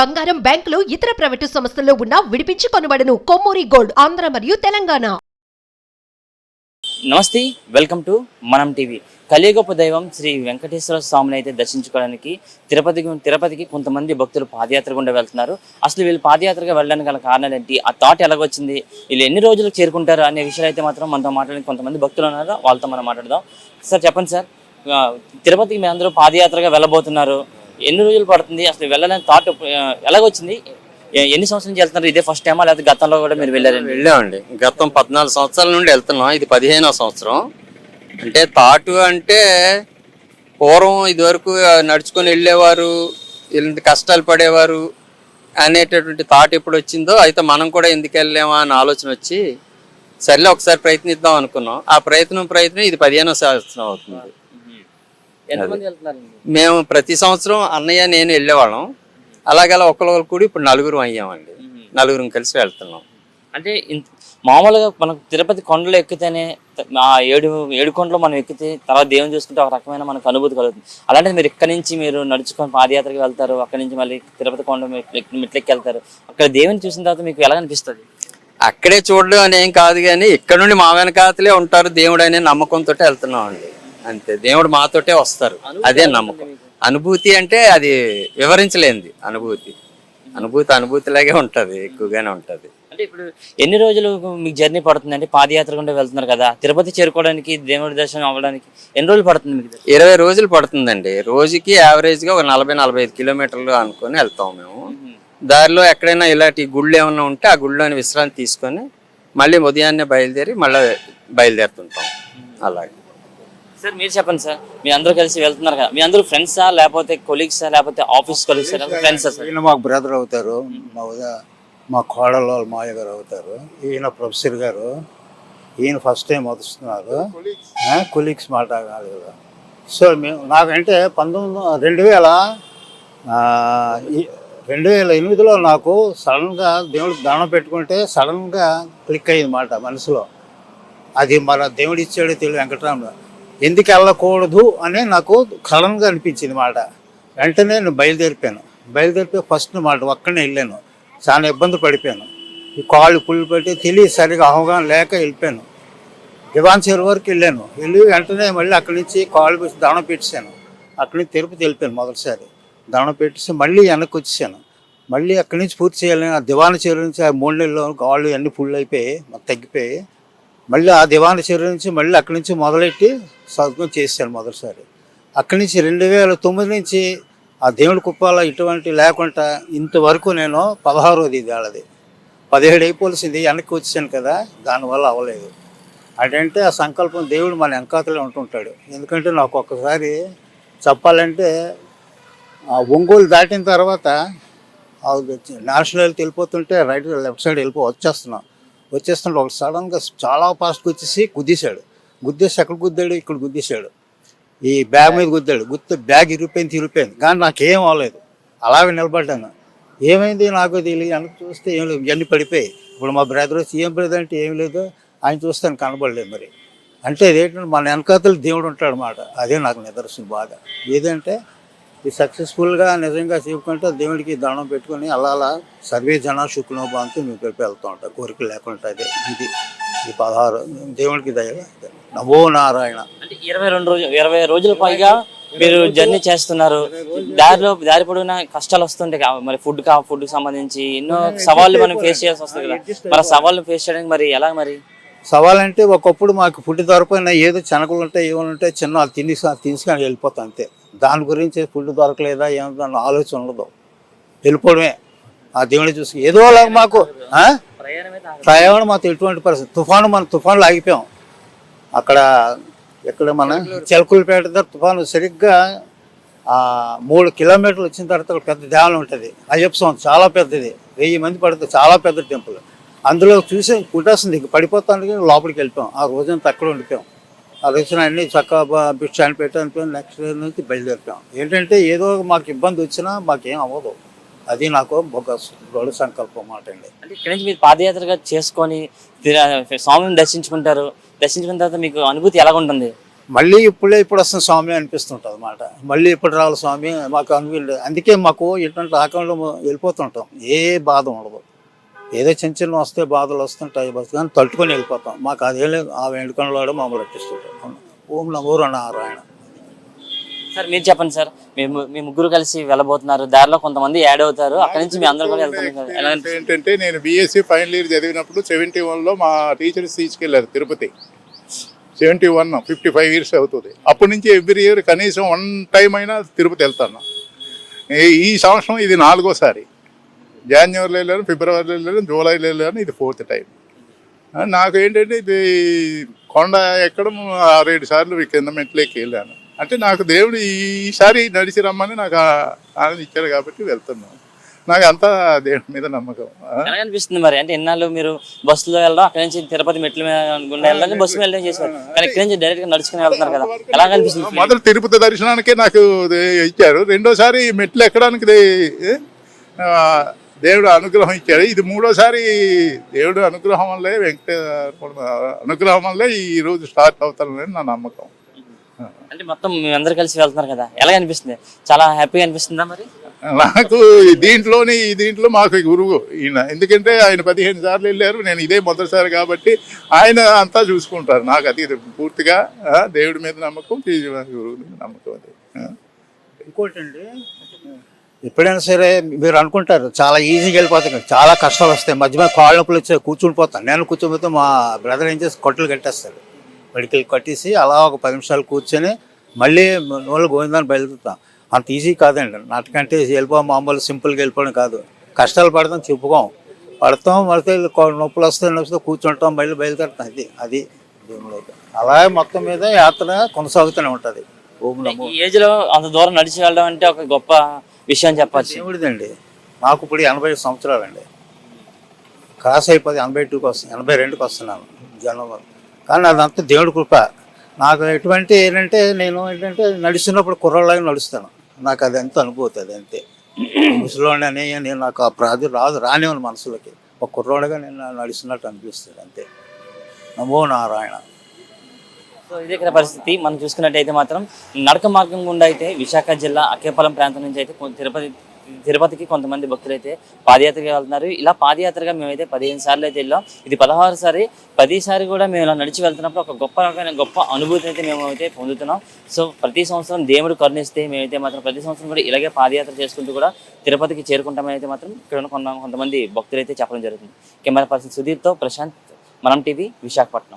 బంగారం బ్యాంకులు ఇతర ప్రైవేటు సంస్థల్లో ఉన్న విడిపించి కొనబడను. కొమ్మూరి గోల్డ్ ఆంధ్ర మరియు తెలంగాణ. నమస్తే వెల్కమ్ టు మనం టీవీ. కలియుగపు దైవం శ్రీ వెంకటేశ్వర స్వామిని అయితే దర్శించుకోవడానికి తిరుపతికి తిరుపతికి కొంతమంది భక్తులు పాదయాత్ర గుండా వెళ్తున్నారు. అసలు వీళ్ళు పాదయాత్రగా వెళ్ళడానికి గల కారణాలు ఏంటి? ఆ థాట్ ఎలాగొచ్చింది? వీళ్ళు ఎన్ని రోజులకు చేరుకుంటారు అనే విషయాలు అయితే మాత్రం మనతో మాట్లాడడానికి కొంతమంది భక్తులు ఉన్నారు వాళ్ళతో మనం మాట్లాడదాం. సార్ చెప్పండి సార్. తిరుపతికి మీ అందరూ పాదయాత్రగా వెళ్ళబోతున్నారు. ఎన్ని రోజులు పడుతుంది? అసలు వెళ్ళాలని థాట్ ఎలాగొచ్చింది? ఎన్ని సంవత్సరాల నుంచి వెళ్తున్నారు? ఇదే ఫస్ట్ టైమా లేకపోతే గతంలో కూడా మీరు వెళ్ళారండి? వెళ్ళామండి. గతం పద్నాలుగు సంవత్సరాల నుండి వెళ్తున్నాం. ఇది పదిహేనో సంవత్సరం. అంటే థాటు అంటే పూర్వం ఇదివరకు నడుచుకొని వెళ్ళేవారు ఇలాంటి కష్టాలు పడేవారు అనేటటువంటి థాట్ ఎప్పుడు వచ్చిందో అయితే మనం కూడా ఎందుకు వెళ్ళామా అని ఆలోచన వచ్చి సర్లే ఒకసారి ప్రయత్నిద్దాం అనుకున్నాం. ఆ ప్రయత్నం ప్రయత్నం ఇది పదిహేనో సంవత్సరం అవుతుంది. మేము ప్రతి సంవత్సరం అన్నయ్య నేను వెళ్ళేవాళ్ళం. అలాగలా ఒకరు కూడి ఇప్పుడు నలుగురు అయ్యామండి. నలుగురం కలిసి వెళ్తున్నాం. అంటే మామూలుగా మనకు తిరుపతి కొండలు ఎక్కితేనే ఆ ఏడు ఏడు కొండలు మనం ఎక్కితే తర్వాత దేవుని చూసుకుంటే ఒక రకమైన మనకు అనుభూతి కలుగుతుంది. అలాంటి మీరు ఇక్కడి నుంచి మీరు నడుచుకొని పాదయాత్రకి వెళ్తారు. అక్కడి నుంచి మళ్ళీ తిరుపతి కొండ మెట్- మెట్లెక్కి వెళ్తారు. అక్కడ దేవుని చూసిన తర్వాత మీకు ఎలా అనిపిస్తుంది? అక్కడే చూడడం అని ఏం కాదు కానీ ఇక్కడ నుండి మా వెనకాతలే ఉంటారు దేవుడు అనే నమ్మకంతో వెళ్తున్నాం అండి అంతే. దేవుడు మాతోటే వస్తారు. అదే నమ్మకం. అనుభూతి అంటే అది వివరించలేనిది అనుభూతి. అనుభూతి అనుభూతిలాగే ఉంటది ఎక్కువగానే ఉంటది. అంటే ఇప్పుడు ఎన్ని రోజులు మీకు జర్నీ పడుతుంది అంటే పాదయాత్ర గుండా వెళ్తున్నారు కదా తిరుపతి చేరుకోవడానికి దేవుడి దర్శనం అవ్వడానికి ఎన్ని రోజులు పడుతుంది మీకు ఇరవై రోజులు పడుతుందండి. రోజుకి యావరేజ్గా ఒక నలభై నలభై ఐదు కిలోమీటర్లు అనుకొని వెళ్తాం మేము. దారిలో ఎక్కడైనా ఇలాంటి గుళ్ళు ఏమైనా ఉంటే ఆ గుళ్ళోని విశ్రాంతి తీసుకొని మళ్ళీ ఉదయాన్నే బయలుదేరి మళ్ళీ బయలుదేరుతుంటాం. అలాగే. సార్ మీరు చెప్పండి సార్. మీ అందరూ కలిసి వెళ్తున్నారు కదా. మీ అందరూ ఫ్రెండ్సా లేకపోతే కొలీగ్సా లేకపోతే ఆఫీస్ కొలీగ్స్ ఫ్రెండ్సా సార్? ఈయన మాకు బ్రదర్ అవుతారు. మా ఉదా మా కోడలు మాయ గారు అవుతారు. ఈయన ప్రొఫెసర్ గారు. ఈయన ఫస్ట్ టైం వస్తున్నారు కొలీగ్స్ మాట కాదు కదా. సో మేము నాకంటే పంతొమ్మిది రెండు వేల ఈ- రెండు వేల ఎనిమిదిలో నాకు సడన్గా దేవుడికి దానం పెట్టుకుంటే సడన్గా క్లిక్ అయ్యింది మాట మనసులో. అది మన దేవుడు ఇచ్చాడు తెలియదు వెంకటరాముడు. ఎందుకు వెళ్ళకూడదు అని నాకు సడన్గా అనిపించింది మాట. వెంటనే నేను బయలుదేరిపోయాను. బయలుదేరిపోయి ఫస్ట్ మాట ఒక్కనే వెళ్ళాను. చాలా ఇబ్బంది పడిపోయాను. ఈ కాళ్ళు పుల్లు పెట్టి తెలియదు సరిగా అవగాహన లేక వెళ్ళిపోయాను. దివాన్ చెరువు వరకు వెళ్ళాను. వెళ్ళి వెంటనే మళ్ళీ అక్కడి నుంచి కాళ్ళు పెట్టి దాణం పెట్టాను అక్కడి నుంచి తిరుపతి వెళ్ళిపోయాను మొదటిసారి. దాణం పెట్టేసి మళ్ళీ వెనక్కి వచ్చేసాను. మళ్ళీ అక్కడి నుంచి పూర్తి చేయాలని ఆ దివాన చెరువు నుంచి ఆ మూడు నెలల్లో కాళ్ళు అన్నీ ఫుల్ అయిపోయి తగ్గిపోయి మళ్ళీ ఆ దివాన చెరువు నుంచి మళ్ళీ అక్కడి నుంచి మొదలెట్టి సర్గం చేశాను మొదటిసారి. అక్కడి నుంచి రెండు వేల తొమ్మిది నుంచి ఆ దేవుడి కుప్పాల ఇటువంటి లేకుండా ఇంతవరకు నేను పదహారోది ఇది వాళ్ళది. పదిహేడు అయిపోవలసింది వెనక్కి వచ్చాను కదా దానివల్ల అవ్వలేదు. అదంటే ఆ సంకల్పం దేవుడు మన వెనకాతలే ఉంటుంటాడు. ఎందుకంటే నాకు ఒక్కసారి చెప్పాలంటే ఆ ఒంగోలు దాటిన తర్వాత ఆ నేషనల్ వెళ్ళిపోతుంటే రైట్ లెఫ్ట్ సైడ్ వెళ్ళిపో వచ్చేస్తున్నాం. వచ్చేస్తుంటే ఒక సడన్గా చాలా ఫాస్ట్గా వచ్చేసి గుద్దేశాడు. గుద్దేసి ఎక్కడ గుద్దాడు? ఇక్కడ గుద్దేశాడు. ఈ బ్యాగ్ మీద గుద్దాడు. గుత్త బ్యాగ్ ఇరిగిపోయింది తిరిగిపోయింది. కానీ నాకేం అవ్వలేదు. అలాగే నిలబడ్డాను. ఏమైంది? నాకు తెలియదు. వెనక చూస్తే ఏం లేదు. ఇవన్నీ పడిపోయి ఇప్పుడు మా బ్రదర్ వచ్చి ఏం బ్రదర్ అంటే ఏం లేదు. ఆయన చూస్తే కనబడలేదు మరి. అంటే ఇదేంటంటే మన వెనకాతలు దేవుడు ఉంటాడు అన్నమాట. అదే నాకు నిదర్శనం బాధ. ఏదంటే ఇది సక్సెస్ఫుల్గా నిజంగా చెప్పుకుంటే దేవుడికి దండం పెట్టుకొని అలా అలా సర్వే జన శుక్నోభాంతో మేము పెట్టి వెళ్తూ ఉంటాం. కోరిక లేకుండా అదే ఇది. ఈ పదహారు దేవుడికి దయ నమో నారాయణ. అంటే ఇరవై రెండు రోజులు ఇరవై రోజుల పైగా మీరు జర్నీ చేస్తున్నారు. దారిలో దారి పొడవునా కష్టాలు వస్తుంటాయి మరి ఫుడ్ కా ఫుడ్కి సంబంధించి ఎన్నో సవాళ్ళు మనం ఫేస్ చేయాల్సి వస్తుంది కదా. మరి సవాళ్ళు ఫేస్ చేయడానికి మరి ఎలా మరి? సవాల్ అంటే ఒకప్పుడు మాకు ఫుడ్ దొరకపోయినా ఏదో చెనకలు ఉంటాయి ఏమైనా ఉంటాయి చిన్న వాళ్ళు తిని తీసుకొని వెళ్ళిపోతాం అంతే. దాని గురించి ఫుడ్ దొరకలేదా ఏమో అన్న ఆలోచన ఉండదు. వెళ్ళిపోవడమే. ఆ దేవుని చూసి ఏదో అలాగ మాకు ప్రయాణం మాకు ఎటువంటి పరిస్థితి? తుఫాను మనం తుఫాన్లో ఆగిపోయాం. అక్కడ ఎక్కడ మన చిలకలపేట దగ్గర తుఫాను సరిగ్గా మూడు కిలోమీటర్లు వచ్చిన తర్వాత ఒక పెద్ద దేవాలయం ఉంటుంది. అయ్యప్ప స్వామి చాలా పెద్దది. వెయ్యి మంది పడుతుంది చాలా పెద్ద టెంపుల్. అందులో చూసి కుట్టేస్తుంది ఇంక పడిపోతానికి లోపలికి వెళ్ళిపోయాం. ఆ రోజంతా అక్కడ ఉండిపోయాం. ఆ రోజున అన్ని చక్కగా భిక్షాన్ని పెట్టి అనిపోయాం నెక్స్ట్ నుంచి బయలుదేరిపోయాం ఏంటంటే ఏదో మాకు ఇబ్బంది వచ్చినా మాకేం అవ్వదు. అది నాకు ఒక గొడవ సంకల్పం మాట అండి. అంటే ఇక్కడి నుంచి మీరు పాదయాత్రగా చేసుకొని స్వామిని దర్శించుకుంటారు. దర్శించుకున్న తర్వాత మీకు అనుభూతి ఎలా ఉంటుంది? మళ్ళీ ఇప్పుడే ఇప్పుడు వస్తుంది స్వామి అనిపిస్తుంటుంది అన్నమాట. మళ్ళీ ఇప్పుడు రావాలి స్వామి? మాకు అనిపించలేదు అందుకే మాకు ఇటువంటి ఆకంలో వెళ్ళిపోతుంటాం. ఏ బాధ ఉండదు. ఏదో చిన్న చిన్న వస్తే బాధలు వస్తుంటాయి బస్ కానీ తట్టుకొని వెళ్ళిపోతాం. మాకు అదేం లేదు. ఆ వెండుకొండలో మమ్మల్ని రక్షిస్తుంటాం ఓం నమో నారాయణ సార్ మీరు చెప్పండి సార్. మేము మీ ముగ్గురు కలిసి వెళ్ళబోతున్నారు. దారిలో కొంతమంది యాడ్ అవుతారు. అక్కడి నుంచి మీ అందరూ కూడా వెళ్తున్నారు? ఏంటంటే నేను బీఎస్సీ ఫైనల్ ఇయర్ చదివినప్పుడు సెవెంటీ వన్లో మా టీచర్స్ తీసుకెళ్ళారు Tirupati. Seventy one fifty five years అవుతుంది. అప్పటి నుంచి ఎవ్రీ ఇయర్ కనీసం వన్ టైం అయినా తిరుపతి వెళ్తాను. ఈ సంవత్సరం ఇది నాలుగోసారి. జాన్యువరిలో వెళ్ళాను ఫిబ్రవరిలో వెళ్ళాను జూలైలో వెళ్ళాను ఇది ఫోర్త్ టైం నాకు ఏంటంటే ఇది కొండ ఎక్కడం ఆరేడు సార్లు కింద మెట్లకి వెళ్ళాను. అంటే నాకు దేవుడు ఈసారి నడిచి రమ్మని నాకు ఆనందం ఇచ్చాడు కాబట్టి వెళ్తున్నాను. నాకు అంతా దేవుడి మీద నమ్మకం? ఎలా అనిపిస్తుంది మరి? అంటే ఎన్నాళ్ళు మీరు బస్సులో వెళ్ళడం అక్కడి నుంచి తిరుపతి మెట్ల మీద గుండా బస్సు వెళ్ళడం చేశారు. కానీ ఇక్కడి నుంచి డైరెక్ట్గా నడుచుకుని వెళ్తున్నారు కదా. ఎలా అనిపిస్తుంది? మొదలు తిరుపతి దర్శనానికే నాకు ఇచ్చారు. రెండోసారి మెట్లు ఎక్కడానికి దేవుడు అనుగ్రహం ఇచ్చాడు. ఇది మూడోసారి దేవుడు అనుగ్రహం వల్లే వెంకట అనుగ్రహం వల్లే ఈ రోజు స్టార్ట్ అవుతానని నా నమ్మకం. అంటే మొత్తం మేము అందరు కలిసి వెళ్తున్నారు కదా? ఎలా అనిపిస్తుంది? చాలా హ్యాపీగా అనిపిస్తుందా మరి? నాకు ఈ దీంట్లోని ఈ దీంట్లో మాకు గురువు ఈయన. ఎందుకంటే ఆయన పదిహేను సార్లు వెళ్ళారు. నేను ఇదే మొదటిసారి కాబట్టి ఆయన అంతా చూసుకుంటారు. నాకు అది పూర్తిగా దేవుడి మీద నమ్మకం గురువు మీద నమ్మకం అది. ఆ. ఇంకోటండి ఎప్పుడైనా సరే మీరు అనుకుంటారు చాలా ఈజీగా వెళ్ళిపోతాయి చాలా కష్టాలు వస్తాయి. మధ్య మధ్య కాళ్ళ నొప్పులు వచ్చి కూర్చుని పోతాను. నేను కూర్చోబోతే మా బ్రదర్ ఏం చేసి కొట్టలు కట్టేస్తాడు. మెడికల్ కట్టేసి అలా ఒక పది నిమిషాలు కూర్చొని మళ్ళీ నూనె గోవిందాన్ని బయలుదేరుతాం. అంత ఈజీ కాదండి. నాటకంటే వెళ్ళిపోం మామూలు సింపుల్గా వెళ్ళిపోవడం కాదు. కష్టాలు పడతాం చెప్పుకోం. పడతాం మళ్ళీ నొప్పులు వస్తాయి నొప్పితో కూర్చుంటాం మళ్ళీ బయలుదేరుతాం. అది అది దేవుళ్ళకి అలాగే మొత్తం మీద యాత్ర కొనసాగుతూనే ఉంటుంది. భూమిలో ఏజ్లో అంత దూరం నడిచి వెళ్ళడం అంటే ఒక గొప్ప విషయం చెప్పచ్చు దేవుడిదండి. నాకు ఇప్పుడు ఎనభై సంవత్సరాలు అండి క్రాస్ అయిపోతే ఎనభై టూకి వస్తాను ఎనభై రెండుకి వస్తున్నాను జనం కానీ అదంతా దేవుడి కృప. నాకు ఎటువంటి ఏంటంటే నేను ఏంటంటే నడుస్తున్నప్పుడు కుర్రలాగా నడుస్తాను. నాకు అది ఎంత అనుభూతి అది అంతే. ముసలోని అని నేను నాకు ఆ ప్రాధి రాదు రానివ్వను మనసులకి. ఒక కుర్రోడగా నేను నడుస్తున్నట్టు అనిపిస్తుంది అంతే. నమో నారాయణ. సో ఇదే ఇక్కడ పరిస్థితి. మనం చూసుకున్నట్టయితే మాత్రం నడక మార్గం గుండా అయితే విశాఖ జిల్లా అక్కేపాలెం ప్రాంతం నుంచి అయితే తిరుపతి తిరుపతికి కొంతమంది భక్తులు అయితే పాదయాత్రగా వెళ్తున్నారు. ఇలా పాదయాత్రగా మేమైతే పదిహేను సార్లు అయితే వెళ్ళాం. ఇది పదహారు సారి పదిసారి కూడా మేము ఇలా నడిచి వెళ్తున్నప్పుడు ఒక గొప్ప రకమైన గొప్ప అనుభూతి అయితే మేము అయితే పొందుతున్నాం. సో ప్రతి సంవత్సరం దేవుడు కరుణిస్తే మేమైతే మాత్రం ప్రతి సంవత్సరం కూడా ఇలాగే పాదయాత్ర చేసుకుంటూ కూడా తిరుపతికి చేరుకుంటామని అయితే మాత్రం ఇక్కడ కొంత కొంతమంది భక్తులు అయితే చెప్పడం జరుగుతుంది. కెమెరా పర్సన్ సుధీర్తో ప్రశాంత్ మనం టీవీ విశాఖపట్నం.